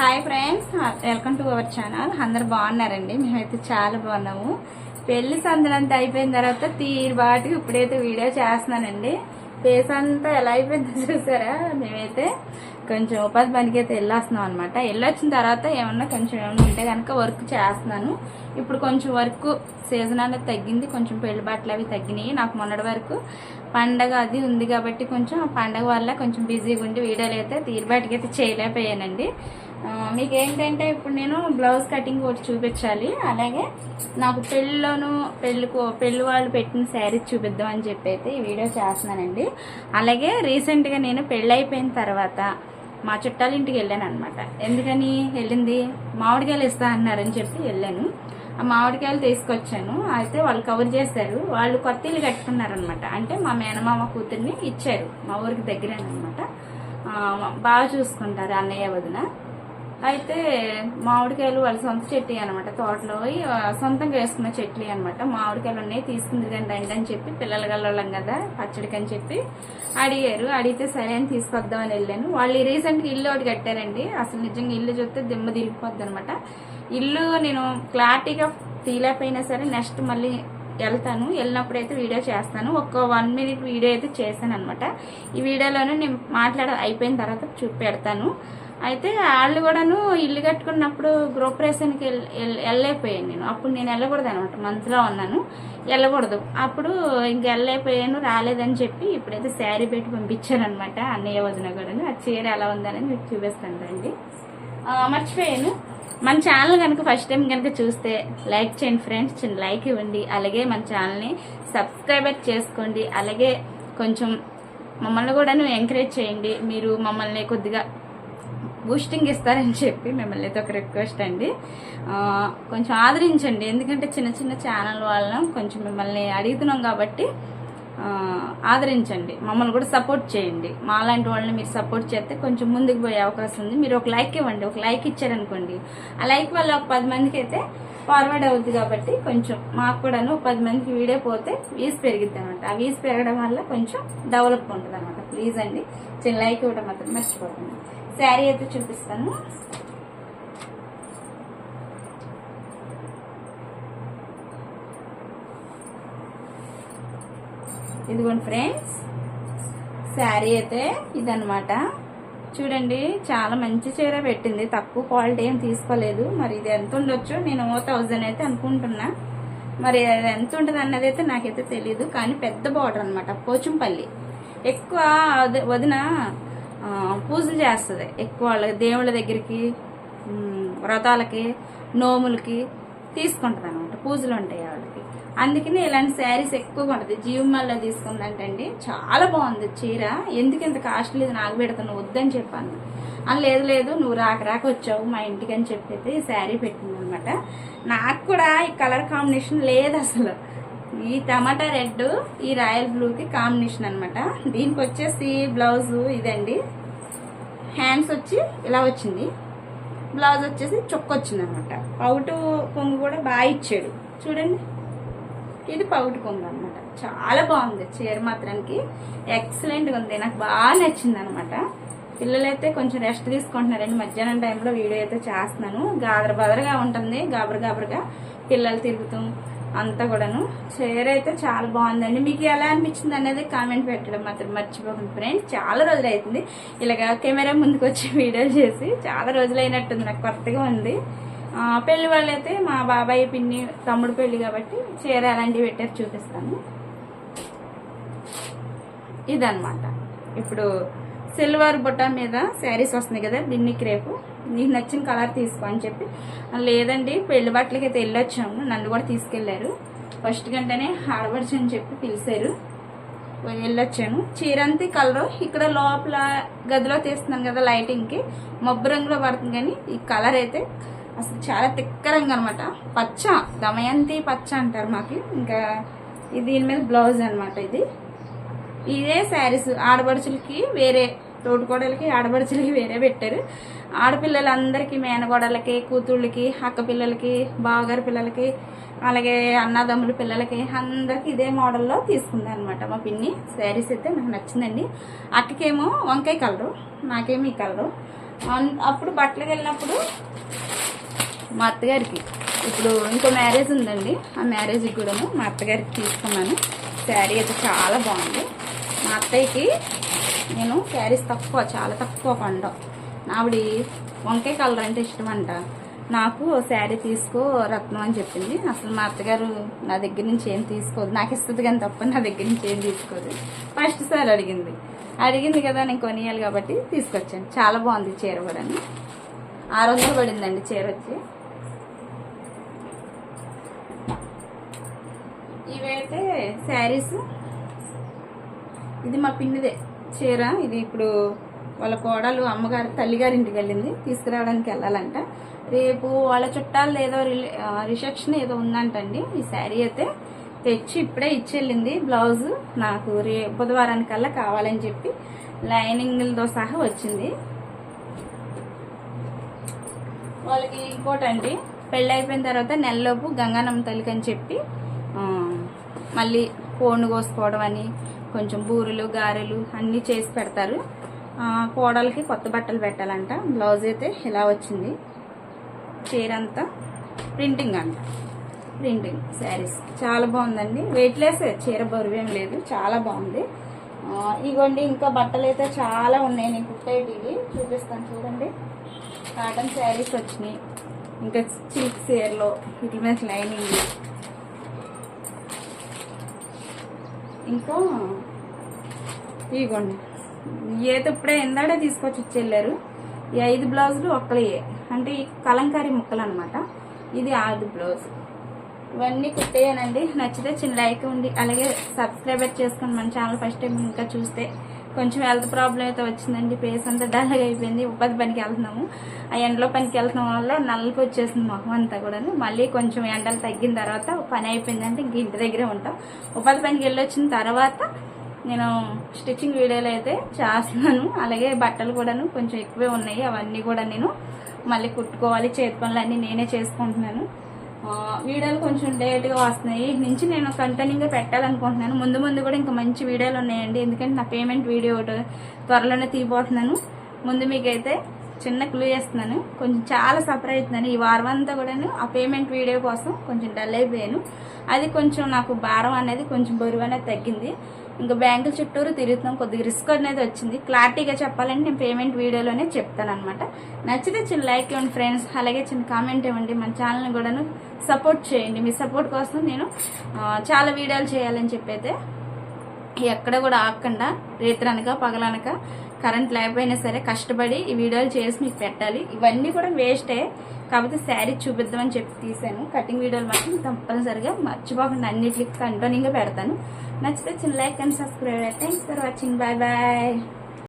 Hi friends welcome to our channel అందరు బాగున్నారండి? మేమైతే చాలా బాగున్నాము. పెళ్ళి సందడంతా అయిపోయిన తర్వాత తీరుబాటు ఇప్పుడైతే వీడియో చేస్తున్నానండి. ఫేస్ అంతా ఎలా అయిపోయిందో చూసారా? మేమైతే కొంచెం ఉపాధి పనికి అయితే వెళ్ళొస్తున్నాం అనమాట వెళ్ళొచ్చిన తర్వాత ఏమన్నా కొంచెం ఏమన్నా ఉంటే కనుక వర్క్ చేస్తున్నాను. ఇప్పుడు కొంచెం వర్క్ సీజన్ అనేది తగ్గింది. కొంచెం పెళ్ళి బట్టలు అవి తగ్గినాయి. నాకు మొన్నటి వరకు పండగ అది ఉంది కాబట్టి కొంచెం ఆ పండగ వల్ల కొంచెం బిజీగా ఉండి వీడియోలు అయితే తీరుబాటుకి అయితే చేయలేకపోయానండి. మీకు ఏంటంటే ఇప్పుడు నేను బ్లౌజ్ కటింగ్ ఒకటి చూపించాలి. అలాగే నాకు పెళ్ళిలోను పెళ్ళికో పెళ్ళి వాళ్ళు పెట్టిన శారీస్ చూపిద్దాం అని చెప్పి అయితే ఈ వీడియో చేస్తున్నానండి. అలాగే రీసెంట్గా నేను పెళ్ళి అయిపోయిన తర్వాత మా చుట్టాల ఇంటికి వెళ్ళాను అనమాట ఎందుకని? వెళ్ళింది. మామిడికాయలు ఇస్తా అన్నారని చెప్పి వెళ్ళాను. ఆ మామిడికాయలు తీసుకొచ్చాను. అయితే వాళ్ళు కవర్ చేశారు. వాళ్ళు కొత్త ఇల్లు కట్టుకున్నారనమాట అంటే మా మేనమామ కూతుర్ని ఇచ్చారు. మా ఊరికి దగ్గరేనమాట బాగా చూసుకుంటారు అన్నయ్య వదిన. అయితే మామిడికాయలు వాళ్ళ సొంత చెట్టు అనమాట తోటలో పోయి, సొంతంగా వేసుకున్న చెట్లు అనమాట మామిడికాయలు ఉన్నాయి తీసుకుంది కానీ రండి అని చెప్పి పిల్లల గల్లోళ్ళం కదా పచ్చడికి అని చెప్పి అడిగారు. అడిగితే సరే అని తీసుకొద్దామని వెళ్ళాను. వాళ్ళు రీసెంట్గా ఇల్లు ఒకటి కట్టారండి. అసలు నిజంగా ఇల్లు చూస్తే దిమ్మ తిరిగిపోద్ది అనమాట ఇల్లు నేను క్లారిటీగా తీలేకపోయినా సరే నెక్స్ట్ మళ్ళీ వెళ్తాను. వెళ్ళినప్పుడు అయితే వీడియో చేస్తాను. ఒక వన్ మినిట్ వీడియో అయితే చేశాను అనమాట ఈ వీడియోలోనే నేను మాట్లాడ అయిపోయిన తర్వాత చూపెడతాను. అయితే వాళ్ళు కూడాను ఇల్లు కట్టుకున్నప్పుడు గృహప్రవేశానికి వెళ్ళలేకపోయాను నేను. అప్పుడు నేను వెళ్ళకూడదు అనమాట. మంత్లో ఉన్నాను. వెళ్ళకూడదు అప్పుడు ఇంక వెళ్ళలేకపోయాను రాలేదని చెప్పి ఇప్పుడైతే శారీ పెట్టి పంపించారనమాట అన్నయ్య వదిన కూడాను. ఆ చీర ఎలా ఉందని మీకు చూపిస్తాను రండి. మర్చిపోయాను. మన ఛానల్ కనుక ఫస్ట్ టైం కనుక చూస్తే లైక్ చేయండి ఫ్రెండ్స్. చిన్న లైక్ ఇవ్వండి. అలాగే మన ఛానల్ని సబ్స్క్రైబర్ చేసుకోండి. అలాగే కొంచెం మమ్మల్ని కూడాను ఎంకరేజ్ చేయండి. మీరు మమ్మల్ని కొద్దిగా బూస్టింగ్ ఇస్తారని చెప్పి మిమ్మల్ని అయితే ఒక రిక్వెస్ట్ అండి. కొంచెం ఆదరించండి. ఎందుకంటే చిన్న చిన్న ఛానల్ వాళ్ళం కొంచెం మిమ్మల్ని అడుగుతున్నాం కాబట్టి ఆదరించండి. మమ్మల్ని కూడా సపోర్ట్ చేయండి. మాలాంటి వాళ్ళని మీరు సపోర్ట్ చేస్తే కొంచెం ముందుకు పోయే అవకాశం ఉంది. మీరు ఒక లైక్ ఇవ్వండి. ఒక లైక్ ఇచ్చారనుకోండి. ఆ లైక్ వల్ల ఒక పది మందికి అయితే ఫార్వర్డ్ అవుద్ది కాబట్టి కొంచెం మాకు కూడాను ఒక పది మందికి వీడియో పోతే వీస్ పెరిగిద్ది అనమాట ఆ వీస్ పెరగడం వల్ల కొంచెం డెవలప్ ఉంటుంది అనమాట ప్లీజ్ అండి. చిన్న లైక్ ఇవ్వడం మాత్రం మర్చిపోకండి. శారీ అయితే చూపిస్తాను. ఇదిగోండి ఫ్రెండ్స్ శారీ అయితే ఇదనమాట చూడండి చాలా మంచి చీర పెట్టింది. తక్కువ క్వాలిటీ ఏం తీసుకోలేదు. మరి ఇది ఎంత ఉండొచ్చు? నేను థౌజండ్ అయితే అనుకుంటున్నా. మరి అది ఎంత ఉంటుంది అన్నది అయితే నాకైతే తెలియదు కానీ పెద్ద బార్డర్ అనమాట పోచంపల్లి. ఎక్కువ వదిన పూజలు చేస్తుంది. ఎక్కువ దేవుళ్ళ దగ్గరికి వ్రతాలకి నోములకి తీసుకుంటుంది అనమాట పూజలు ఉంటాయి వాళ్ళకి. అందుకని ఇలాంటి శారీస్ ఎక్కువగా ఉంటుంది. జీవమాల్లో తీసుకుందంటండి చాలా బాగుంది చీర. ఎందుకు ఇంత కాస్ట్లీ నాకు పెడతాను వద్దని చెప్పాను. అని లేదు లేదు నువ్వు రాక రాక వచ్చావు మా ఇంటికి అని చెప్పి ఈ శారీ పెట్టింది అనమాట నాకు కూడా ఈ కలర్ కాంబినేషన్ లేదు అసలు. ఈ టమాటా రెడ్ ఈ రాయల్ బ్లూకి కాంబినేషన్ అనమాట దీనికి వచ్చేసి బ్లౌజ్ ఇదండి. హ్యాండ్స్ వచ్చి ఇలా వచ్చింది. బ్లౌజ్ వచ్చేసి చొక్క వచ్చింది అనమాట పౌటు కొంగు కూడా బాగా ఇచ్చాడు. చూడండి. ఇది పౌటు కొంగు అనమాట చాలా బాగుంది చీర మాత్రానికి. ఎక్సలెంట్గా ఉంది. నాకు బాగా నచ్చింది అనమాట పిల్లలైతే కొంచెం రెస్ట్ తీసుకుంటున్నారండి. మధ్యాహ్నం టైంలో వీడియో అయితే చేస్తున్నాను. గాదర బదరగా ఉంటుంది. గాబర గాబరగా పిల్లలు తిరుగుతూ అంతా కూడాను. చీర అయితే చాలా బాగుందండి. మీకు ఎలా అనిపించింది అనేది కామెంట్ పెట్టడం మాత్రం మర్చిపోకండి ఫ్రెండ్స్ చాలా రోజులు అవుతుంది ఇలాగ కెమెరా ముందుకు వచ్చి వీడియోలు చేసి చాలా రోజులు అయినట్టుంది. నాకు కొత్తగా ఉంది. ఆ, పెళ్ళి వాళ్ళైతే మా బాబాయ్ పిన్ని తమ్ముడు పెళ్ళి కాబట్టి చీర అలాంటివి పెట్టారు చూపిస్తాను. ఇదన్నమాట. ఇప్పుడు సిల్వర్ బుట్ట మీద శారీస్ వస్తున్నాయి కదా బిన్నిక్ రేపు నీకు నచ్చిన కలర్ తీసుకో అని చెప్పి. లేదండి పెళ్ళి బట్టలకి అయితే వెళ్ళొచ్చాము నన్ను కూడా తీసుకెళ్ళారు. ఫస్ట్ గంటనే ఆడబడుచు అని చెప్పి పిలిచారు. వెళ్ళొచ్చాను చీరంతి కలరు ఇక్కడ లోపల గదిలో తీస్తున్నాను కదా లైటింగ్కి మబ్బు రంగులో పడుతుంది కానీ ఈ కలర్ అయితే అసలు చాలా తిక్క రంగు అనమాట పచ్చ దమయంతి పచ్చ అంటారు మాకు. ఇంకా ఇది దీని మీద బ్లౌజ్ అనమాట ఇది. ఇదే శారీస్ ఆడపడుచులకి వేరే తోటికోడలకి ఆడపడుచులకి వేరే పెట్టారు. ఆడపిల్లలందరికీ మేనగోడలకి కూతుళ్ళకి అక్క పిల్లలకి బావగారి పిల్లలకి అలాగే అన్నదమ్ముల పిల్లలకి అందరికి ఇదే మోడల్లో తీసుకుంది అనమాట మా పిన్ని. శారీస్ అయితే నాకు నచ్చిందండి. అక్కకేమో వంకాయ కలరు నాకేమో ఈ కలరు. అన్- అప్పుడు బట్టలకు వెళ్ళినప్పుడు మా అత్తగారికి ఇప్పుడు ఇంకో మ్యారేజ్ ఉందండి. ఆ మ్యారేజ్కి కూడాను మా అత్తగారికి తీసుకున్నాను. శారీ అయితే చాలా బాగుంది. మా అత్తయ్యకి నేను శారీస్ తక్కువ చాలా తక్కువ కొండం. ఆవిడ వంకాయ కలర్ అంటే ఇష్టం అంట నాకు శారీ తీసుకో రత్నం అని చెప్పింది. అసలు మా అత్తగారు నా దగ్గర నుంచి ఏం తీసుకోదు. నాకు ఇస్తుంది కానీ తప్ప నా దగ్గర నుంచి ఏం తీసుకోదు. ఫస్ట్ సార్ అడిగింది. అడిగింది కదా నేను కొనియాలి కాబట్టి తీసుకొచ్చాను. చాలా బాగుంది చీర కూడా ఆరు వందలు పడిందండి చీర వచ్చి. ఇవైతే శారీస్ ఇది మా పిన్నిదే చీర. ఇది ఇప్పుడు వాళ్ళ కోడలు అమ్మగారు తల్లిగారింటికి వెళ్ళింది. తీసుకురావడానికి వెళ్ళాలంట. రేపు వాళ్ళ చుట్టాలు ఏదో రిసెప్షన్ ఏదో ఉందంటండి. ఈ శారీ అయితే తెచ్చి ఇప్పుడే ఇచ్చెళ్ళింది. బ్లౌజ్ నాకు రే బుధవారానికల్లా కావాలని చెప్పి లైనింగ్లతో సహా వచ్చింది. వాళ్ళకి ఇంకోటండి. పెళ్ళి అయిపోయిన తర్వాత నెలలోపు గంగానమ్మ తల్లికి అని చెప్పి మళ్ళీ కోడిని కోసుకోవడం అని కొంచెం బూరెలు గారెలు అన్నీ చేసి పెడతారు. కోడలకి కొత్త బట్టలు పెట్టాలంట. బ్లౌజ్ అయితే ఇలా వచ్చింది. చీర అంతా ప్రింటింగ్ అంట. Printing sarees. చాలా బాగుందండి. వెయిట్లెస్ చీర బరువేం లేదు. చాలా బాగుంది. ఇగోండి ఇంకా బట్టలు అయితే చాలా ఉన్నాయి. నేను కుట్టేటివి చూపిస్తాను చూడండి. కాటన్ శారీస్ వచ్చినాయి. ఇంకా చిల్క్ చీరలో ఇట్ల మీద లైనింగ్. ఇంకా ఇగోండి. ఏదో ఇప్పుడే ఇందాడే తీసుకొచ్చి ఇచ్చెళ్ళారు. ఈ ఐదు బ్లౌజులు ఒక్కలే అంటే ఈ కలంకారీ ముక్కలు అనమాట ఇది ఆరు బ్లౌజ్. ఇవన్నీ కుట్టేయనండి. నచ్చితే చిన్న లైక్ ఉంది. అలాగే సబ్స్క్రైబర్ చేసుకుని మన ఛానల్ ఫస్ట్ టైం ఇంకా చూస్తే కొంచెం హెల్త్ ప్రాబ్లం అయితే వచ్చిందండి. ఫేస్ అంతా డల్గా అయిపోయింది. ఉపాధి పనికి వెళ్తున్నాము. ఆ ఎండలో పనికి వెళ్తున్నాం వల్ల నల్లకి వచ్చేసింది మొహం అంతా కూడా మళ్ళీ కొంచెం ఎండలు తగ్గిన తర్వాత పని అయిపోయిందంటే ఇంక ఇంటి దగ్గరే ఉంటాం. ఉపాధి పనికి వెళ్ళి వచ్చిన తర్వాత నేను స్టిచ్చింగ్ వీడియోలు అయితే చేస్తున్నాను. అలాగే బట్టలు కూడాను కొంచెం ఎక్కువే ఉన్నాయి. అవన్నీ కూడా నేను మళ్ళీ కుట్టుకోవాలి. చేతి పనులు అన్నీ నేనే చేసుకుంటున్నాను. వీడియోలు కొంచెం లేట్గా వస్తున్నాయి. ఇటు నుంచి నేను కంటిన్యూగా పెట్టాలనుకుంటున్నాను. ముందు ముందు కూడా ఇంకా మంచి వీడియోలు ఉన్నాయండి. ఎందుకంటే నా పేమెంట్ వీడియో ఒకటి త్వరలోనే తీయబోతున్నాను. ముందు మీకైతే చిన్న క్లూ చేస్తున్నాను. కొంచెం చాలా సఫర్ అవుతున్నాను. ఈ వారం అంతా కూడాను ఆ పేమెంట్ వీడియో కోసం కొంచెం డల్ అయిపోయాను. అది కొంచెం నాకు భారం అనేది కొంచెం బరువు అనేది తగ్గింది. ఇంకా బ్యాంకుల చుట్టూరు తిరుగుతున్నాం కొద్దిగా రిస్క్ అనేది వచ్చింది. క్లారిటీగా చెప్పాలంటే నేను పేమెంట్ వీడియోలోనే చెప్తాను అనమాట నచ్చితే చిన్న లైక్ ఇవ్వండి ఫ్రెండ్స్. అలాగే చిన్న కామెంట్ ఇవ్వండి. మన ఛానల్ని కూడాను సపోర్ట్ చేయండి. మీ సపోర్ట్ కోసం నేను చాలా వీడియోలు చేయాలని చెప్పైతే ఎక్కడ కూడా ఆకుండా రేత్రనక పగలనక కరెంట్ లేకపోయినా సరే కష్టపడి ఈ వీడియోలు చేసి మీకు పెట్టాలి. ఇవన్నీ కూడా వేస్టే. కాకపోతే శారీ చూపిద్దామని చెప్పి తీసాను కటింగ్ వీడియోలు మాత్రం తప్పనిసరిగా మర్చిపోకుండా అన్నిటికి కంటిన్యూగా పెడతాను. నచ్చితే చిన్న like and subscribe thanks for watching bye bye